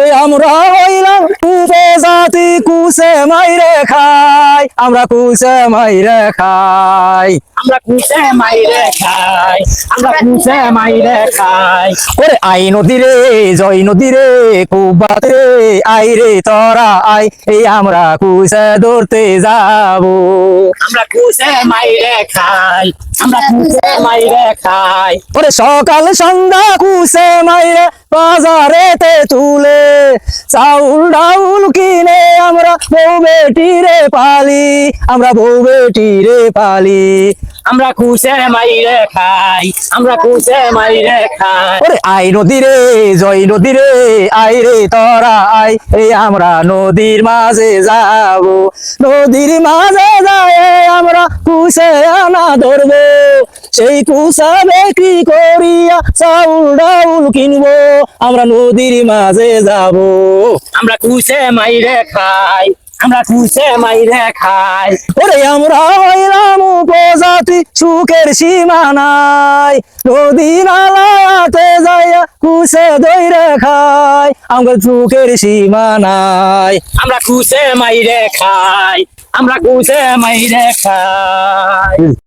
ওরে আমরা হইলাম উপজাতি কুসে মাইরে খাই আমরা কুসে মাইরে খাই। আমরা কুসে মাইরে খাই আমরা কুসে মাইরে খাই। ওরে আই নদী রে জয় নদী রে কুবাতে আই রে তোরা আই এই আমরা কুসে ধরতে যাব। আমরা কুসে মাইরে খাই আমরা কুসে মাইরে খাই। ওরে সকাল সন্ধ্যা কুসে মাইরে বাজারেতে তুলে চাউল ডাউল কিনে আমরা বউ বেটি রে পালি আমরা বউ বেটি রে পালি। আমরা কুসে মাইরে খাই আমরা কুসে মাইরে খাই। ওরে আই নদী রে জয় নদী রে আই রে তোরা আই এই আমরা নদীর মাঝে যাব। নদীর মাঝে যায় আমরা কুসে আনা ধরবো। সেই কুসা বিক্রি করিয়া চাউল ডাউল কিনবো? আমরা নদীর মাঝে যাব। আমরা কুসে মাইরে খাই, আমরা কুসে মাইরে খাই। ওরে আমরা হইলাম উপজাতি, সুখের সীমা নাই নদী নালাতে যাইয়া কুসে দইরে খাই, আমরা সুখের সীমা নাই আমরা কুসে মাইরে খাই, আমরা কুসে মাইরে খাই।